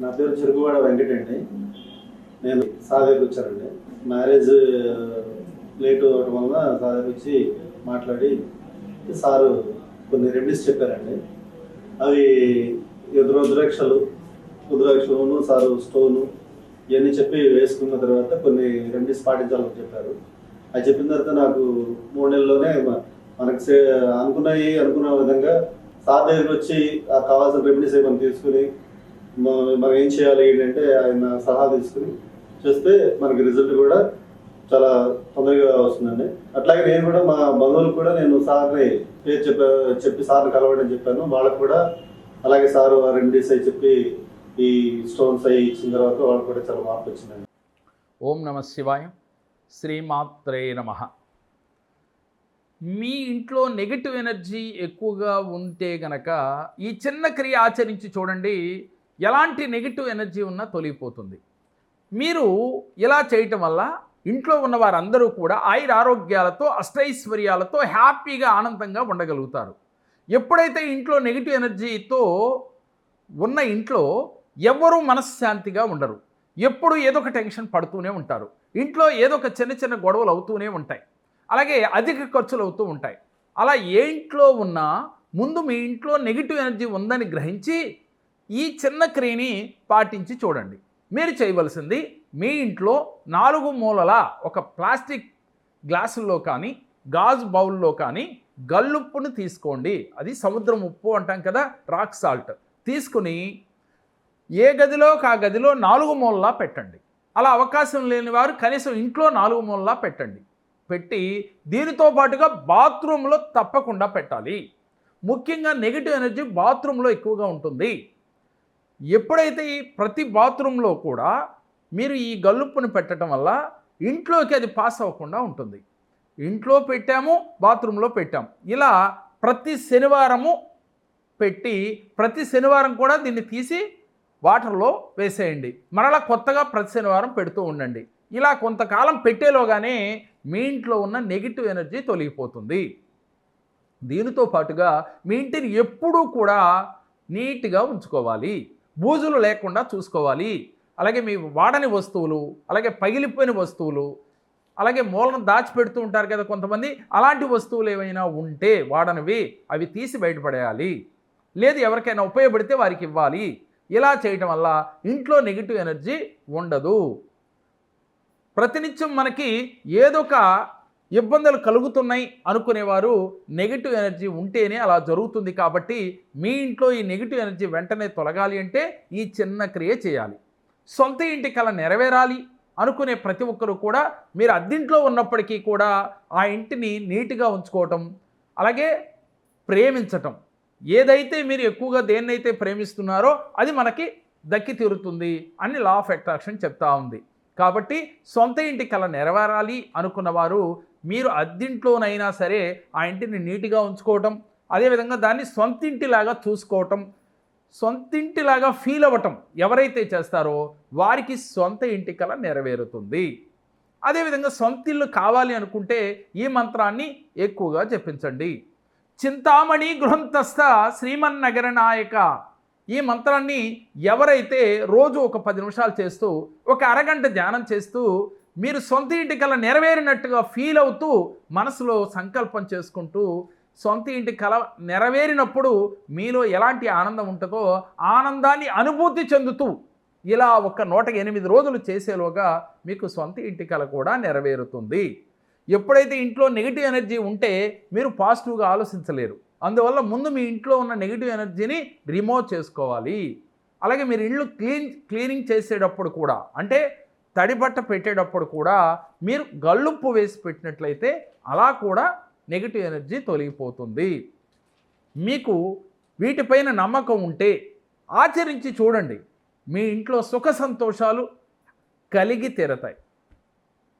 నా పేరు చెరుకువాడ వెంకట అండి నేను సాగర్కి వచ్చానండి మ్యారేజ్ లేట్ అవ్వటం వలన సాగర్కి వచ్చి మాట్లాడి సారు కొన్ని రెమెడీస్ చెప్పారండి. అవి ఎదురు రుద్రాక్షలు రుద్రాక్షలు సారు స్టోను ఇవన్నీ చెప్పి వేసుకున్న తర్వాత కొన్ని రెమెడీస్ పాటించాలని చెప్పారు. అది చెప్పిన తర్వాత నాకు మూడు నెలల్లోనే మనకు సే- అనుకున్న విధంగా సార్ దగ్గరికి వచ్చి ఆ కావాల్సిన రెమెడీస్ ఏమైనా తీసుకుని మనం ఏం చేయాలి ఏంటంటే ఆయన సలహా తీసుకుని చేస్తే మనకి రిజల్ట్ కూడా చాలా తొందరగా వస్తుందండి. అట్లాగే నేను కూడా మా బంధువులకు కూడా నేను సార్ని పేరు చెప్పా చెప్పి సార్ని కలవడం చెప్పాను. వాళ్ళకు కూడా అలాగే సార్ రెమెడీస్ అయి చెప్పి ఈ స్టోన్స్ అయి ఇచ్చిన తర్వాత వాళ్ళకి కూడా చాలా మార్పు వచ్చిందండి. ఓం నమ శివాయ. శ్రీమాత్రే నమ. మీ ఇంట్లో నెగిటివ్ ఎనర్జీ ఎక్కువగా ఉంటే గనక ఈ చిన్న క్రియ ఆచరించి చూడండి. ఎలాంటి నెగిటివ్ ఎనర్జీ ఉన్నా తొలగిపోతుంది. మీరు ఇలా చేయటం వల్ల ఇంట్లో ఉన్న వారందరూ కూడా ఆయుర ఆరోగ్యాలతో అష్టైశ్వర్యాలతో హ్యాపీగా ఆనందంగా ఉండగలుగుతారు. ఎప్పుడైతే ఇంట్లో నెగిటివ్ ఎనర్జీతో ఉన్న ఇంట్లో ఎవ్వరూ మనశ్శాంతిగా ఉండరు. ఎప్పుడు ఏదో ఒక టెన్షన్ పడుతూనే ఉంటారు. ఇంట్లో ఏదో ఒక చిన్న చిన్న గొడవలు అవుతూనే ఉంటాయి. అలాగే అధిక ఖర్చులు అవుతూ ఉంటాయి. అలా ఏ ఇంట్లో ఉన్నా ముందు మీ ఇంట్లో నెగిటివ్ ఎనర్జీ ఉందని గ్రహించి ఈ చిన్న క్రియని పాటించి చూడండి. మీరు చేయవలసింది మీ ఇంట్లో నాలుగు మూలల ఒక ప్లాస్టిక్ గ్లాసుల్లో కానీ గాజు బౌల్లో కానీ గల్లుప్పును తీసుకోండి. అది సముద్రం ఉప్పు అంటాం కదా రాక్ సాల్ట్. తీసుకుని ఏ గదిలో ఆ గదిలో నాలుగు మూలలా పెట్టండి. అలా అవకాశం లేని వారు కనీసం ఇంట్లో నాలుగు మూలలా పెట్టండి. పెట్టి దీనితో పాటుగా బాత్రూంలో తప్పకుండా పెట్టాలి. ముఖ్యంగా నెగిటివ్ ఎనర్జీ బాత్రూంలో ఎక్కువగా ఉంటుంది. ఎప్పుడైతే ఈ ప్రతి బాత్రూంలో కూడా మీరు ఈ గల్లుప్పుని పెట్టడం వల్ల ఇంట్లోకి అది పాస్ అవ్వకుండా ఉంటుంది. ఇంట్లో పెట్టాము బాత్రూంలో పెట్టాము ఇలా ప్రతి శనివారము పెట్టి ప్రతి శనివారం కూడా దీన్ని తీసి వాటర్లో వేసేయండి. మరలా కొత్తగా ప్రతి శనివారం పెడుతూ ఉండండి. ఇలా కొంతకాలం పెట్టేలోగానే మీ ఇంట్లో ఉన్న నెగిటివ్ ఎనర్జీ తొలగిపోతుంది. దీనితో పాటుగా మీ ఇంటిని ఎప్పుడూ కూడా నీట్గా ఉంచుకోవాలి. బూజులు లేకుండా చూసుకోవాలి. అలాగే మీ వాడని వస్తువులు అలాగే పగిలిపోయిన వస్తువులు అలాగే మూలను దాచిపెడుతూ ఉంటారు కదా కొంతమంది అలాంటి వస్తువులు ఏమైనా ఉంటే వాడనివి అవి తీసి బయటపడేయాలి. లేదు ఎవరికైనా ఉపయోగపడితే వారికి ఇవ్వాలి. ఇలా చేయటం వల్ల ఇంట్లో నెగిటివ్ ఎనర్జీ ఉండదు. ప్రతినిత్యం మనకి ఏదో ఒక ఇబ్బందులు కలుగుతున్నాయి అనుకునేవారు నెగిటివ్ ఎనర్జీ ఉంటేనే అలా జరుగుతుంది కాబట్టి మీ ఇంట్లో ఈ నెగిటివ్ ఎనర్జీ వెంటనే తొలగాలి అంటే ఈ చిన్న క్రియ చేయాలి. సొంత ఇంటి కళ నెరవేరాలి అనుకునే ప్రతి ఒక్కరు కూడా మీరు అద్దింట్లో ఉన్నప్పటికీ కూడా ఆ ఇంటిని నీట్గా ఉంచుకోవటం అలాగే ప్రేమించటం. ఏదైతే మీరు ఎక్కువగా దేన్నైతే ప్రేమిస్తున్నారో అది మనకి దక్కి తీరుతుంది అని లా ఆఫ్ అట్రాక్షన్ చెప్తా ఉంది. కాబట్టి సొంత ఇంటి కళ నెరవేరాలి అనుకున్నవారు మీరు అద్దింట్లోనైనా సరే ఆ ఇంటిని నీట్గా ఉంచుకోవటం అదేవిధంగా దాన్ని సొంతింటిలాగా చూసుకోవటం సొంతింటిలాగా ఫీల్ అవ్వటం ఎవరైతే చేస్తారో వారికి సొంత ఇంటి కళ నెరవేరుతుంది. అదేవిధంగా సొంత ఇల్లు కావాలి అనుకుంటే ఈ మంత్రాన్ని ఎక్కువగా చెప్పించండి చింతామణి గృహంతస్థ శ్రీమన్నగర నాయక. ఈ మంత్రాన్ని ఎవరైతే రోజు ఒక పది నిమిషాలు చేస్తూ ఒక అరగంట ధ్యానం చేస్తూ మీరు సొంత ఇంటి కల నెరవేరినట్టుగా ఫీల్ అవుతూ మనసులో సంకల్పం చేసుకుంటూ సొంత ఇంటి కల నెరవేరినప్పుడు మీలో ఎలాంటి ఆనందం ఉంటుందో ఆనందాన్ని అనుభూతి చెందుతూ ఇలా ఒక నూట ఎనిమిది రోజులు చేసేలోగా మీకు సొంత ఇంటి కల కూడా నెరవేరుతుంది. ఎప్పుడైతే ఇంట్లో నెగిటివ్ ఎనర్జీ ఉంటే మీరు పాజిటివ్గా ఆలోచించలేరు. అందువల్ల ముందు మీ ఇంట్లో ఉన్న నెగిటివ్ ఎనర్జీని రిమూవ్ చేసుకోవాలి. అలాగే మీరు ఇల్లు క్లీన్ క్లీనింగ్ చేసేటప్పుడు కూడా అంటే తడిబట్ట పెట్టేటప్పుడు కూడా మీరు గల్లుప్పు వేసి పెట్టినట్లయితే అలా కూడా నెగిటివ్ ఎనర్జీ తొలగిపోతుంది. మీకు వీటిపైన నమ్మకం ఉంటే ఆచరించి చూడండి. మీ ఇంట్లో సుఖ సంతోషాలు కలిగి తీరతాయి.